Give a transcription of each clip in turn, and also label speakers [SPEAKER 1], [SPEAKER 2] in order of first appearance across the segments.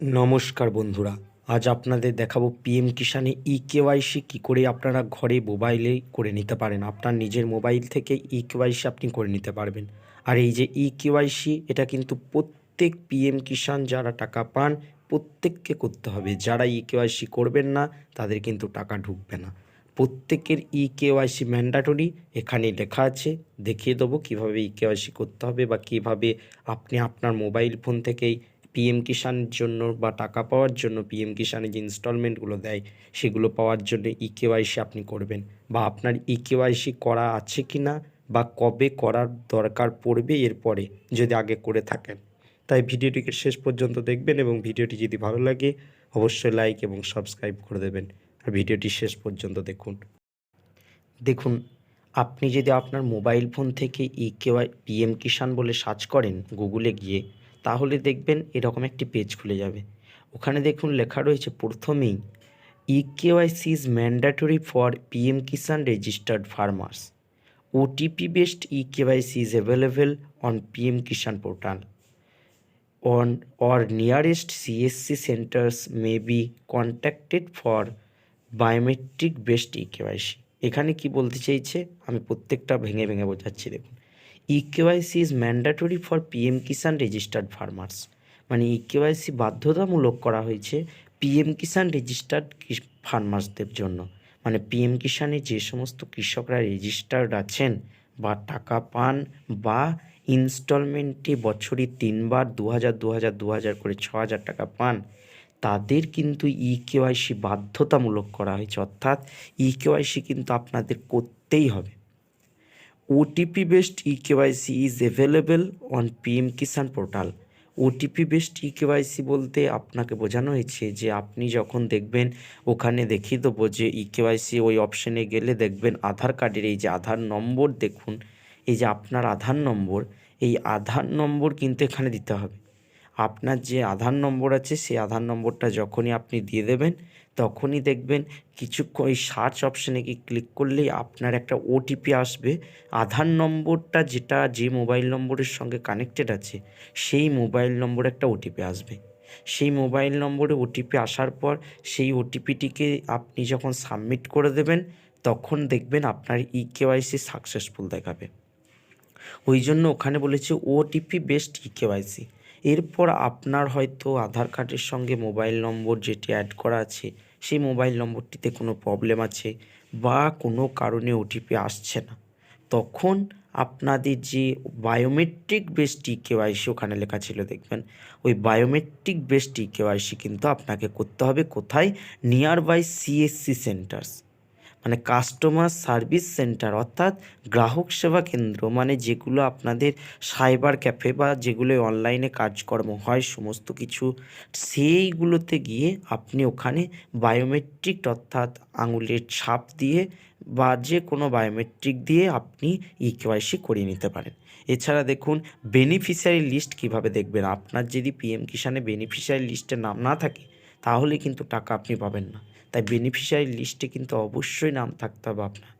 [SPEAKER 1] নমস্কার বন্ধুরা, আজ আপনাদের দেখাবো পিএম কিষানে ই কেওয়াইসি কী করে আপনারা ঘরে মোবাইলেই করে নিতে পারেন। আপনার নিজের মোবাইল থেকে ই কেওয়াইসি আপনি করে নিতে পারবেন। আর এই যে ই কেওয়াইসি এটা কিন্তু প্রত্যেক পিএম কিষান যারা টাকা পান, প্রত্যেককে করতে হবে। যারা ই কেওয়াইসি করবেন না, তাদের কিন্তু টাকা ঢুকবে না। প্রত্যেকের ই কেওয়াইসি ম্যান্ডাটরি এখানে লেখা আছে। দেখিয়ে দেবো কীভাবে ই কেওয়াইসি করতে হবে বা কীভাবে আপনি আপনার মোবাইল ফোন থেকেই পিএম কিষানের জন্য বা টাকা পাওয়ার জন্য পিএম কিষানে যে ইনস্টলমেন্টগুলো দেয়, সেগুলো পাওয়ার জন্য ই কেওয়াইসি আপনি করবেন। বা আপনার ই কেওয়াইসি করা আছে কি না বা কবে করার দরকার পড়বে এরপরে যদি আগে করে থাকেন। তাই ভিডিওটিকে শেষ পর্যন্ত দেখবেন এবং ভিডিওটি যদি ভালো লাগে, অবশ্যই লাইক এবং সাবস্ক্রাইব করে দেবেন। আর ভিডিওটি শেষ পর্যন্ত দেখুন। দেখুন, আপনি যদি আপনার মোবাইল ফোন থেকে ই কেওয়াই পিএম কিষান বলে সার্চ করেন গুগলে গিয়ে তাহলে দেখবেন এরকম একটি পেজ খুলে যাবে। ওখানে দেখুন লেখা রয়েছে, প্রথমেই e KYC is mandatory for PM Kisan registered farmers OTP based e KYC is available on PM Kisan portal on or nearest CSC centers may be contacted for biometric based e KYC এখানে কি বলতে চাইছে? আমি প্রত্যেকটা ভেঙে ভেঙে বোঝাচ্ছি, দেখুন। E KYC is mandatory for PM Kisan registered farmers মানে ইকেওয়াইসি বাধ্যতামূলক করা হয়েছে পিএম কিষান রেজিস্টার্ড ফার্মার্সদের জন্য। মানে পিএম কিষানে যে সমস্ত কৃষকরা রেজিস্টার্ড আছেন বা টাকা পান বা ইনস্টলমেন্টে বছরে তিনবার দু হাজার দু হাজার দু হাজার করে ছ হাজার টাকা পান, তাদের কিন্তু ই কেওয়াইসি বাধ্যতামূলক করা হয়েছে। অর্থাৎ ই কেওয়াইসি কিন্তু আপনাদের করতেই হবে। OTP based e KYC is available on PM Kisan portal OTP based e KYC বলতে আপনাকে বোঝানো হয়েছে যে আপনি যখন দেখবেন, ওখানে দেখিয়ে দেবো যে ই কেওয়াইসি ওই অপশনে গেলে দেখবেন আধার কার্ডের এই যে আধার নম্বর দেখুন, এই যে আপনার আধার নম্বর, এই আধার নম্বর কিন্তু এখানে দিতে হবে। আপনার যে আধার নম্বর আছে, সেই আধার নম্বরটা যখনই আপনি দিয়ে দেবেন, তখনই দেখবেন কিছুক্ষণ ওই সার্চ অপশানে কি ক্লিক করলেই আপনার একটা ওটিপি আসবে। আধার নম্বরটা যেটা, যে মোবাইল নম্বরের সঙ্গে কানেক্টেড আছে, সেই মোবাইল নম্বরে একটা ওটিপি আসবে। সেই মোবাইল নম্বরে ওটিপি আসার পর, সেই ওটিপিটিকে আপনি যখন সাবমিট করে দেবেন, তখন দেখবেন আপনার ই কেওয়াইসি সাকসেসফুল দেখাবে। ওই জন্য ওখানে বলেছে ওটিপি বেস্ট ই কেওয়াইসি এরপর আপনার হয়তো আধার কার্ডের সঙ্গে মোবাইল নম্বর যেটি অ্যাড করা আছে, সেই মোবাইল নম্বরটিতে কোনো প্রবলেম আছে বা কোনো কারণে ওটিপি আসছে না। তখন আপনাদের যে বায়োমেট্রিক বেসড ই কেওয়াইসি ওখানে লেখা ছিল, দেখবেন? ওই বায়োমেট্রিক বেসড ই কেওয়াইসি কিন্তু আপনাকে করতে হবে কোথায়? নিয়ার বাই সিএসসি সেন্টার্স মানে কাস্টমার সার্ভিস সেন্টার অর্থাৎ গ্রাহক সেবা কেন্দ্র মানে যেগুলো আপনাদের সাইবার ক্যাফে বা যেগুলো অনলাইনে কাজকর্ম হয়, সমস্ত কিছু, সেইগুলোতে গিয়ে আপনি ওখানে বায়োমেট্রিক অর্থাৎ আঙুলের ছাপ দিয়ে বা যে কোনো বায়োমেট্রিক দিয়ে আপনি ই কেওয়াইসি করিয়ে নিতে পারেন। এছাড়া দেখুন বেনিফিশিয়ারি লিস্ট কীভাবে দেখবেন? আপনার যদি পিএম কিষানে বেনিফিশিয়ারি লিস্টে নাম না থাকে, তাহলে কিন্তু টাকা আপনি পাবেন না। তাই বেনিফিশিয়ারি লিস্টে কিন্তু অবশ্যই নাম থাকতে হবে আপনার।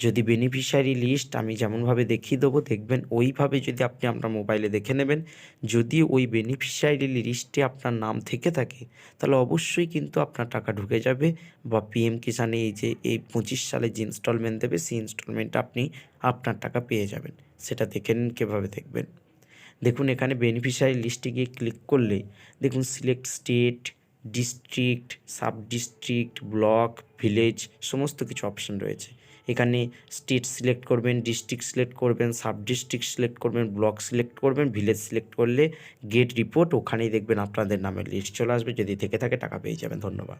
[SPEAKER 1] যদি বেনিফিশিয়ারি লিস্ট আমি যেমনভাবে দেখিয়ে দেবো, দেখবেন ওইভাবে যদি আপনি আপনার মোবাইলে দেখে নেবেন, যদি ওই বেনিফিশিয়ারি লিস্টে আপনার নাম থেকে থাকে, তাহলে অবশ্যই কিন্তু আপনার টাকা ঢুকে যাবে বা পিএম কিষানে এই যে এই পঁচিশ সালে যে ইনস্টলমেন্ট দেবে, সেই ইনস্টলমেন্টটা আপনি আপনার টাকা পেয়ে যাবেন। সেটা দেখে নিন কীভাবে দেখবেন। দেখুন এখানে বেনিফিশিয়ারি লিস্টে গিয়ে ক্লিক করলে, দেখুন select state district sub district block village সমস্ত কিছু অপশন রয়েছে। এখানে স্টেট সিলেক্ট করবেন ডিস্ট্রিক্ট সিলেক্ট করবেন সাব ডিস্ট্রিক্ট সিলেক্ট করবেন ব্লক সিলেক্ট করবেন ভিলেজ সিলেক্ট করলে গেট রিপোর্ট ওখানেই দেখবেন আপনাদের নামের লিস্ট চলে আসবে। যদি থেকে থাকে টাকা পেয়ে যাবেন। ধন্যবাদ।